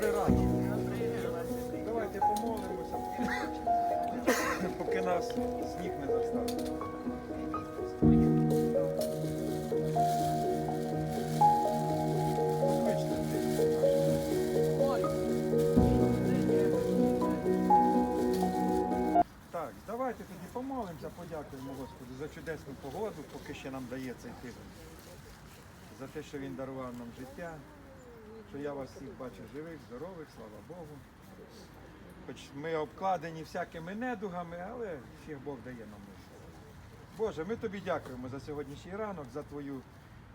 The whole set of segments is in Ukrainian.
Добрий ранок. Давайте помолимося, поки нас сніг не заставить. Давайте тоді помолимося, подякуємо Господу за чудесну погоду, поки ще нам дає цей тиждень. За те, що він дарував нам життя, що я вас всіх бачу живих, здорових, слава Богу. Хоч ми обкладені всякими недугами, але всіх Бог дає нам мир. Боже, ми тобі дякуємо за сьогоднішній ранок, за твою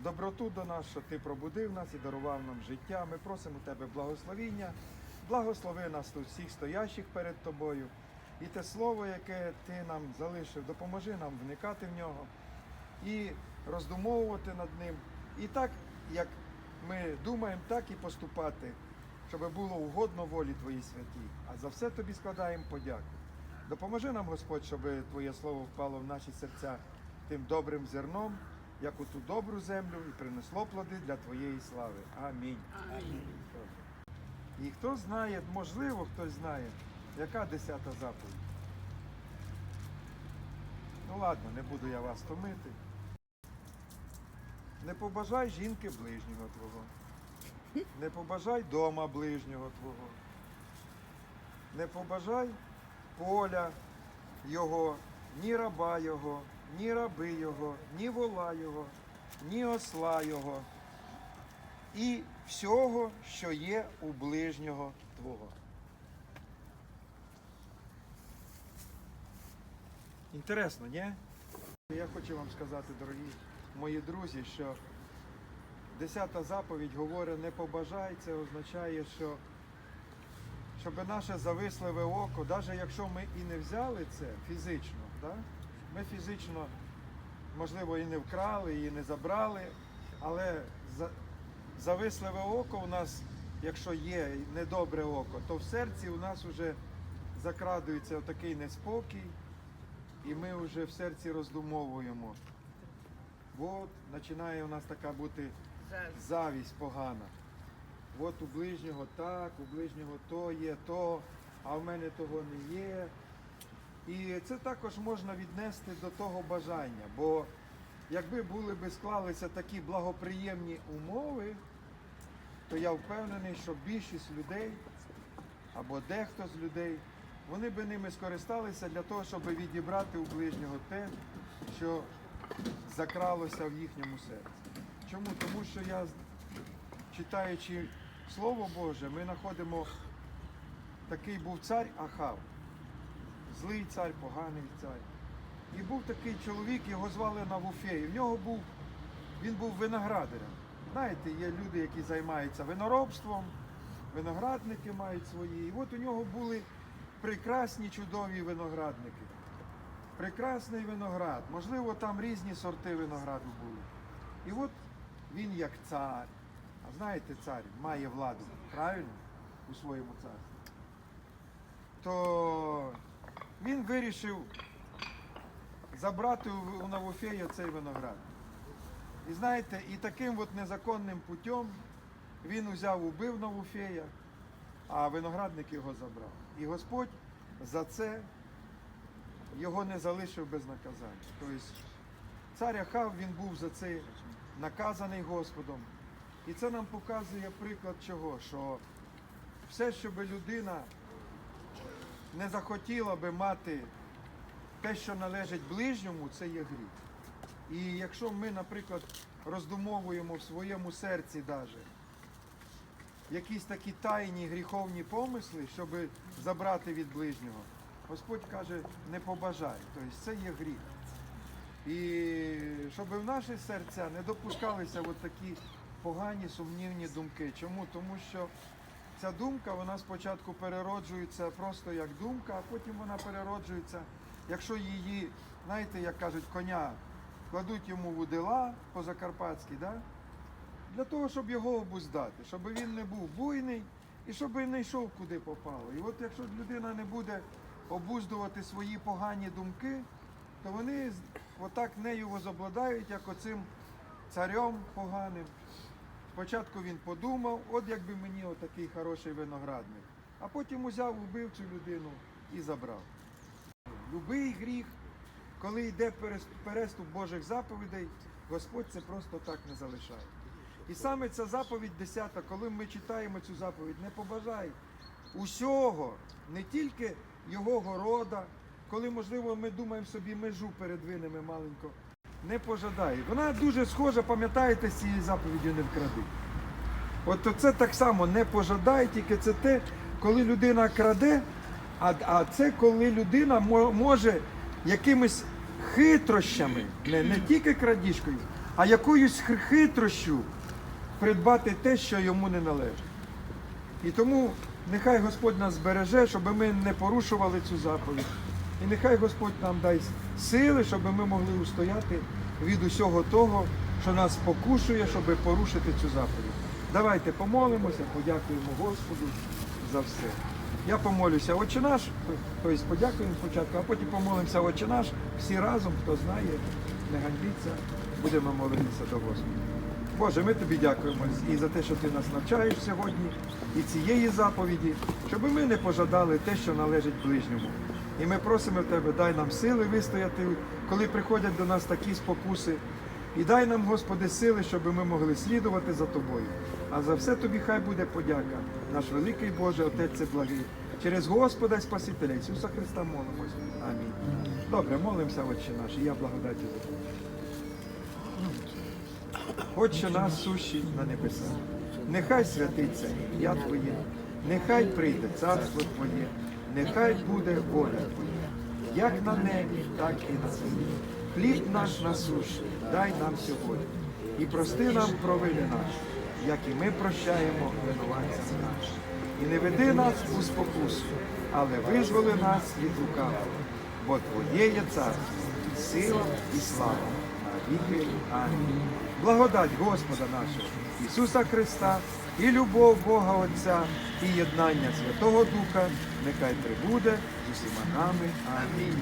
доброту до нас, що ти пробудив нас і дарував нам життя. Ми просимо тебе благословіння. Благослови нас тут всіх стоящих перед тобою. І те слово, яке ти нам залишив, допоможи нам вникати в нього і роздумовувати над ним. І так, як ми думаємо, так і поступати, щоб було угодно волі Твоїй святій. А за все тобі складаємо подяку. Допоможи нам, Господь, щоб Твоє слово впало в наші серця тим добрим зерном, як у ту добру землю, і принесло плоди для Твоєї слави. Амінь. І хто знає, можливо, хтось знає, яка десята заповідь. Ну ладно, не буду я вас томити. Не побажай жінки ближнього твого. Не побажай дома ближнього твого. Не побажай поля його, ні раба його, ні раби його, ні вола його, ні осла його. І всього, що є у ближнього твого. Інтересно, ні? Я хочу вам сказати, дорогі мої друзі, що десята заповідь говорить не побажай, це означає, що щоб наше зависливе око, навіть якщо ми і не взяли це фізично, да? ми фізично, можливо, і не вкрали, і не забрали, але за- зависливе око у нас, якщо є недобре око, то в серці у нас вже закрадується такий неспокій, і ми вже в серці роздумовуємо. От починає у нас така бути завість погана. От у ближнього так, у ближнього то є то, а в мене того не є. І це також можна віднести до того бажання, бо якби були би склалися такі благоприємні умови, то я впевнений, що більшість людей або дехто з людей, вони би ними скористалися для того, щоб відібрати у ближнього те, що закралося в їхньому серці. Чому? Тому що я, читаючи Слово Боже, ми знаходимо такий був цар Ахав, злий цар, поганий цар. І був такий чоловік, його звали Навуфей. В нього був, він був виноградарем. Знаєте, є люди, які займаються виноробством, виноградники мають свої. І от у нього були прекрасні чудові виноградники. Прекрасний виноград. Можливо, там різні сорти винограду були. І от він як цар. А знаєте, цар має владу, правильно? У своєму царстві. То він вирішив забрати у Навофея цей виноград. І знаєте, і таким от незаконним путем він узяв, убив Навофея, а виноградник його забрав. І Господь за це його не залишив без наказання. Тобто цар Ахав, він був за це наказаний Господом. І це нам показує приклад чого, що все, щоб людина не захотіла би мати те, що належить ближньому, це є гріх. І якщо ми, наприклад, роздумовуємо в своєму серці даже якісь такі тайні гріховні помисли, щоб забрати від ближнього, Господь каже, не побажай, тобто це є гріх. І щоб в наші серця не допускалися от такі погані сумнівні думки. Чому? Тому що ця думка вона спочатку перероджується просто як думка, а потім вона перероджується, якщо її, знаєте, як кажуть, коня кладуть йому в удила по-закарпатськи, да? для того, щоб його обуздати, щоб він не був буйний і щоб не йшов куди попало. І от якщо людина не буде обуздувати свої погані думки, то вони отак нею возобладають, як оцим царем поганим. Спочатку він подумав, от якби мені отакий хороший виноградник, а потім узяв, убив цю людину і забрав. Любий гріх, коли йде переступ Божих заповідей, Господь це просто так не залишає. І саме ця заповідь 10, коли ми читаємо цю заповідь, не побажай усього, не тільки його города, коли, можливо, ми думаємо собі межу перед винами маленько, не пожадай. Вона дуже схожа, пам'ятаєте, з цією заповіддю не вкради. От це так само не пожадай, тільки це те, коли людина краде, а, а це коли людина може якимись хитрощами, не, не тільки крадіжкою, а якоюсь хитрощю придбати те, що йому не належить. І тому нехай Господь нас збереже, щоб ми не порушували цю заповідь. І нехай Господь нам дасть сили, щоб ми могли устояти від усього того, що нас спокушує, щоб порушити цю заповідь. Давайте помолимося, подякуємо Господу за все. Я помолюся Отче наш, тобто подякуємо спочатку, а потім помолимося Отче наш, всі разом, хто знає, не ганьбіться, будемо молитися до Господа. Боже, ми тобі дякуємо і за те, що ти нас навчаєш сьогодні, і цієї заповіді, щоб ми не пожадали те, що належить ближньому. І ми просимо тебе, дай нам сили вистояти, коли приходять до нас такі спокуси. І дай нам, Господи, сили, щоб ми могли слідувати за тобою. А за все тобі хай буде подяка, наш великий Боже, Отець благий. Через Господа і Спасителя Ісуса Христа молимось. Амінь. Добре, молимося, Отче наш, і я благодаті за. Отче наш сущий на небесах, нехай святиться ім'я Твоє, нехай прийде царство Твоє, нехай буде воля Твоя, як на небі, так і на землі. Хліб наш насущний, дай нам сьогодні, і прости нам провини наші, як і ми прощаємо винуватцям нашим. І не веди нас у спокусу, але визволи нас від лукавого, бо Твоє є царство, сила, і слава на віки. Амінь. Благодать Господа нашого Ісуса Христа і любов Бога Отця, і єднання Святого Духа нехай прибуде з усіма нами. Амінь.